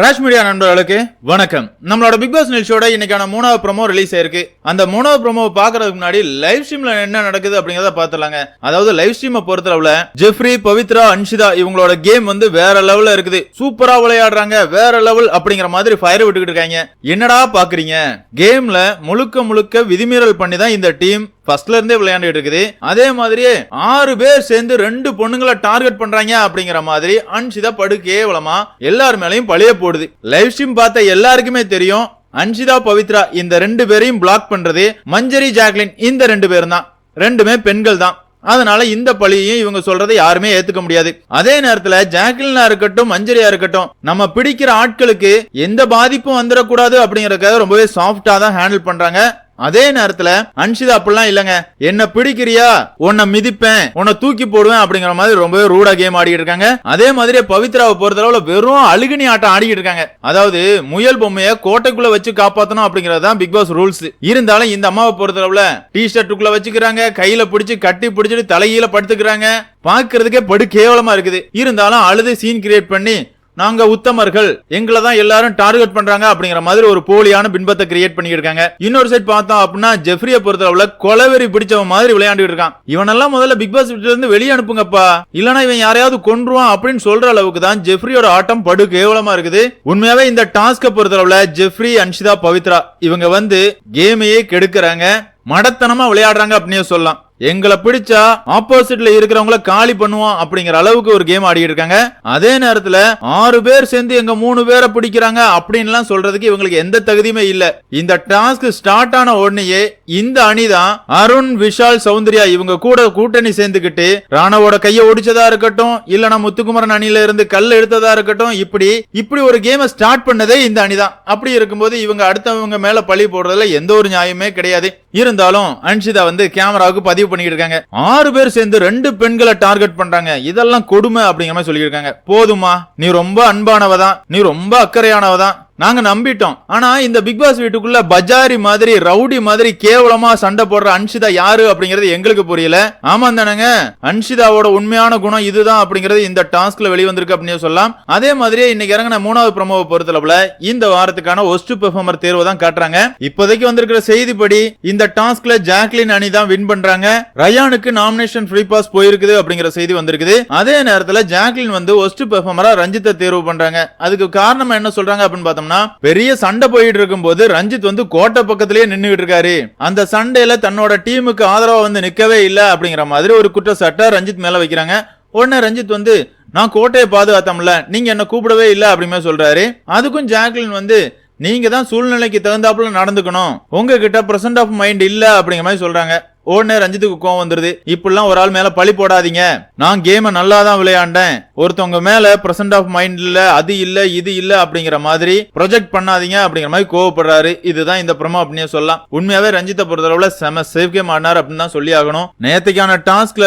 Raj media நண்பர்களுக்கு வணக்கம். நம்மளோட பிக் பாஸ் நிகழ்ச்சியோட இன்னைக்கான மூணாவது ப்ரோமோ ரிலீஸ் ஆயிருக்கு அந்த மூணாவது ப்ரோமோ பாக்குறதுக்கு முன்னாடி லைவ் ஸ்ட்ரீம்ல என்ன நடக்குது அப்படிங்கறத பாத்துலாங்க அதாவது லைவ் ஸ்ட்ரீமை பொறுத்தளவுல ஜெஃப்ரி பவித்ரா அன்ஷிதா இவங்களோட கேம் வந்து வேற லெவல்ல இருக்குது. சூப்பரா விளையாடுறாங்க வேற லெவல் அப்படிங்கிற மாதிரி ஃபயர் விட்டுக்கிட்டு இருக்காங்க. என்னடா பாக்குறீங்க கேம்ல முழுக்க முழுக்க விதிமீறல் பண்ணி தான் இந்த டீம் ஃபர்ஸ்ட்ல இருந்தே விளையாண்டுட்டு இருக்குது. அதே மாதிரியே ஆறு பேர் சேர்ந்து ரெண்டு பொண்ணுங்களை டார்கெட் பண்றாங்க அப்படிங்கிற மாதிரி அன்ஷிதா படு கேவலமா எல்லார் மேலையும் பழைய போடுது. லைவ் ஸ்ட்ரீம் பார்த்த எல்லாருக்குமே தெரியும். அன்ஷிதா பவித்ரா இந்த ரெண்டு பேரையும் பிளாக் பண்றது மஞ்சரி ஜாக்லின் இந்த ரெண்டு பேரும் தான். ரெண்டுமே பெண்கள் தான். அதனால இந்த பழியையும் இவங்க சொல்றதை யாருமே ஏத்துக்க முடியாது. அதே நேரத்துல ஜாக்லினா இருக்கட்டும் மஞ்சரியா இருக்கட்டும் நம்ம பிடிக்கிற ஆட்களுக்கு எந்த பாதிப்பும் வந்துடக்கூடாது அப்படிங்கறதுக்காக ரொம்பவே சாஃப்டா தான் ஹேண்டில் பண்றாங்க. அதே நேரத்துல அன்ஷிதா அப்படிலாம் இல்லங்க. என்ன பிடிக்கிறியா? உன்னை மிதிப்பேன். உன்னை தூக்கி போடுவேன் அப்படிங்கிற மாதிரி ரொம்பவே ரூடா கேம் ஆடிக்கிட்டு இருக்காங்க. அதே மாதிரி பவித்ராவை பொறுத்தளவுல வெறும் அழுகினி ஆட்டம் ஆடிக்கிட்டு இருக்காங்க. அதாவது முயல் பொம்மைய கோட்டைக்குள்ள வச்சு காப்பாத்தணும் அப்படிங்கறது தான் பிக் பாஸ் ரூல்ஸ் இருந்தாலும் இந்த அம்மாவை பொறுத்தளவுல டி ஷர்ட்டுக்குள்ள வச்சுக்கிறாங்க. கையில பிடிச்சு கட்டி பிடிச்சிட்டு தலையில படுத்துக்கிறாங்க. பாக்குறதுக்கே படு கேவலமா இருக்குது. இருந்தாலும் அழுது சீன் கிரியேட் பண்ணி நாங்க உத்தமர்கள். எங்களை தான் எல்லாரும் டார்கெட் பண்றாங்க அப்படிங்கிற மாதிரி ஒரு போலியான பின்பத்தை கிரியேட் பண்ணியிருக்காங்க. இன்னொரு சைட் பார்த்தோம் அப்படின்னா ஜெஃப்ரிய பொறுத்தளவுல கொலவெறி பிடிச்சவன் மாதிரி விளையாண்டுட்டு இருக்கான். இவனெல்லாம் முதல்ல பிக் பாஸ் வீட்டுல இருந்து வெளியே அனுப்புங்கப்பா. இல்லனா இவன் யாரையாவது கொன்றுவான் அப்படின்னு சொல்ற அளவுக்கு தான் ஜெஃப்ரியோட ஆட்டம் படு கேவலமா இருக்குது. உண்மையாவே இந்த டாஸ்க பொறுத்தளவுல ஜெஃப்ரி அன்ஷிதா பவித்ரா இவங்க வந்து கேமையே கெடுக்கிறாங்க. மடத்தனமா விளையாடுறாங்க அப்படின்னு சொல்லலாம். எங்களை பிடிச்சா ஆப்போசிட்ல இருக்கிறவங்கள காலி பண்ணுவோம் அப்படிங்கிற அளவுக்கு ஒரு கேம் ஆடிட்டு இருக்காங்க. அதே நேரத்துல ஆறு பேர் சேர்ந்து எங்க மூணு பேரை பிடிக்கிறாங்க அப்படின்லாம் சொல்றதுக்கு இவங்களுக்கு எந்த தகுதியுமே இல்ல. இந்த டாஸ்க் ஸ்டார்ட் ஆன உடனேயே இந்த அணிதான் அருண் விஷால் சௌந்தர்யா இவங்க கூட கூட்டணி சேர்ந்துகிட்டு ராணவோட கைய ஒடிச்சதா இருக்கட்டும் இல்லனா முத்துக்குமரன் அணியில இருந்து கல் எடுத்ததா இருக்கட்டும் இப்படி இப்படி ஒரு கேமை ஸ்டார்ட் பண்ணதே இந்த அணிதான் அப்படி இருக்கும்போது இவங்க அடுத்தவங்க மேல பழி போடுறதுல எந்த ஒரு நியாயமே கிடையாது. இருந்தாலும் அன்ஷிதா வந்து கேமராவுக்கு பதிவு பண்ணிட்டு இருக்காங்க ஆறு பேர் சேர்ந்து ரெண்டு பெண்களை டார்கெட் பண்றாங்க. இதெல்லாம் கொடுமை அப்படிங்கிற மாதிரி சொல்லியிருக்காங்க. போதுமா நீ ரொம்ப அன்பானவதான். நீ ரொம்ப அக்கறையானவதான். நாங்க நம்பிட்டோம். ஆனா இந்த பிக் பாஸ் வீட்டுக்குள்ள பஜாரி மாதிரி ரவுடி மாதிரி கேவலமா சண்டை போடுற அன்ஷிதா யாரு அப்படிங்கறது எங்களுக்கு புரியல. ஆமா தானங்க. அன்ஷிதாவோட உண்மையான குணம் இதுதான் அப்படிங்கறது இந்த டாஸ்க்ல வெளிவந்திருக்கு அப்படின்னு சொல்லலாம். அதே மாதிரியே இன்னைக்கு இறங்கின மூணாவது ப்ரமோவை பொறுத்தளவுல இந்த வாரத்துக்கான ஒஸ்ட் பெர்ஃபார்மர் தேர்வு தான் காட்டுறாங்க. இப்போதைக்கு வந்திருக்கிற செய்திப்படி இந்த டாஸ்க்ல ஜாக்லின் அணி தான் வின் பண்றாங்க. ரயானுக்கு நாமினேஷன் ஃப்ரீ பாஸ் போயிருக்குது அப்படிங்கிற செய்தி வந்திருக்குது. அதே நேரத்துல ஜாக்லின் வந்து ஒஸ்ட் பெர்ஃபார்மரா ரஞ்சித்தை தேர்வு பண்றாங்க. அதுக்கு காரணம் என்ன சொல்றாங்க அப்படின்னு பார்த்தோம்னா பெரிய சண்டை போயிட்டு இருக்கும்போது ரஞ்சித் வந்து கோட்டை பக்கத்திலேயே நின்றுகிட்டு இருக்காரு. அந்த சண்டையில தன்னோட டீமுக்கு ஆதரவா வந்து நிக்கவே இல்ல அப்படிங்கிற மாதிரி ஒரு குற்றச்சாட்டை ரஞ்சித் மேல வைக்கிறாங்க. உடனே ரஞ்சித் வந்து நான் கோட்டையை பாதுகாத்தோம்ல நீங்க என்ன கூப்பிடவே இல்ல அப்படிமே சொல்றாரு. அதுக்கும் ஜாக்லின் வந்து நீங்க தான் சூழ்நிலைக்கு தகுந்தாப்புல நடந்துக்கணும். உங்ககிட்ட பிரசன்ட் ஆஃப் மைண்ட் இல்ல அப்படிங்கிற மாதிரி சொல்றாங்க. உடனே ரஞ்சித்துக்கு கோவம் வந்துருது. இப்படிலாம் ஒரு ஆள் மேல பழி போடாதீங்க. நான் கேமை நல்லா தான் விளையாண்டேன். ஒருத்தவங்க மேல பிரசன்ட் ஆஃப் மைண்ட் இல்ல அது இல்ல இது இல்ல அப்படிங்கிற மாதிரி ப்ரொஜெக்ட் பண்ணாதீங்க அப்படிங்கிற மாதிரி கோவப்படுறாரு. இதுதான் இந்த பிரமோ அப்படின்னு சொல்லலாம். உண்மையாவே ரஞ்சித்தை பொறுத்தளவுல செம சேஃப் கேம் ஆடினார் அப்படின்னு தான் சொல்லி ஆகணும். நேத்துக்கான டாஸ்க்ல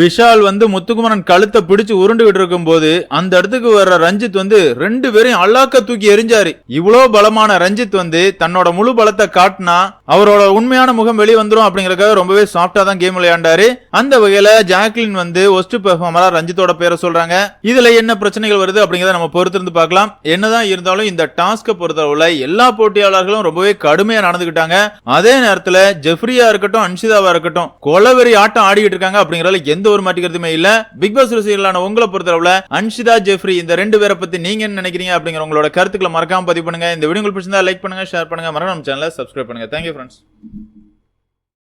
விஷால் வந்து முத்துக்குமரன் கழுத்தை பிடிச்சு உருண்டுகிட்டு இருக்கும் போது அந்த இடத்துக்கு வர்ற ரஞ்சித் வந்து ரெண்டு பேரையும் அல்லாக்க தூக்கி எரிஞ்சாரு இவ்வளோ பலமான ரஞ்சித் வந்து தன்னோட முழு பலத்தை காட்டினா அவரோட உண்மையான முகம் வெளியே வந்துடும் அப்படிங்கறதுக்காக ரொம்பவே சாஃப்டா தான் கேம் விளையாண்டாரு. அந்த வகையில ஜாக்லின் வந்து ஒஸ்ட் பெர்ஃபார்மரா ரஞ்சித்தோட பேரை சொல்றாங்க. இதுல என்ன பிரச்சனைகள் வருது அப்படிங்கறத நம்ம பொறுத்திருந்து பார்க்கலாம். என்னதான் இருந்தாலும் இந்த டாஸ்க பொறுத்தளவுல எல்லா போட்டியாளர்களும் ரொம்பவே கடுமையா நடந்துகிட்டாங்க அதே நேரத்துல ஜெஃப்ரியா இருக்கட்டும் அன்ஷிதாவா இருக்கட்டும் கொலவெறி ஆட்டம் ஆடிக்கிட்டு இருக்காங்க அப்படிங்கறதுல எந்த ஒரு மாட்டிக்கிறதுமே இல்ல. பிக் பாஸ் ரசிகர்களான உங்களை பொறுத்தளவுல அன்ஷிதா ஜெஃப்ரி இந்த ரெண்டு பேரை பத்தி நீங்க என்ன நினைக்கிறீங்க அப்படிங்கிற உங்களோட கருத்துக்களை மறக்காம பதிவு பண்ணுங்க. இந்த வீடியோ உங்களுக்கு பிடிச்சிருந்தா லைக் பண்ணுங்க ஷேர் பண்ணுங்க. மறக்காம சேனலை சப்ஸ்கிரைப் பண்ணுங்க. Thank you friends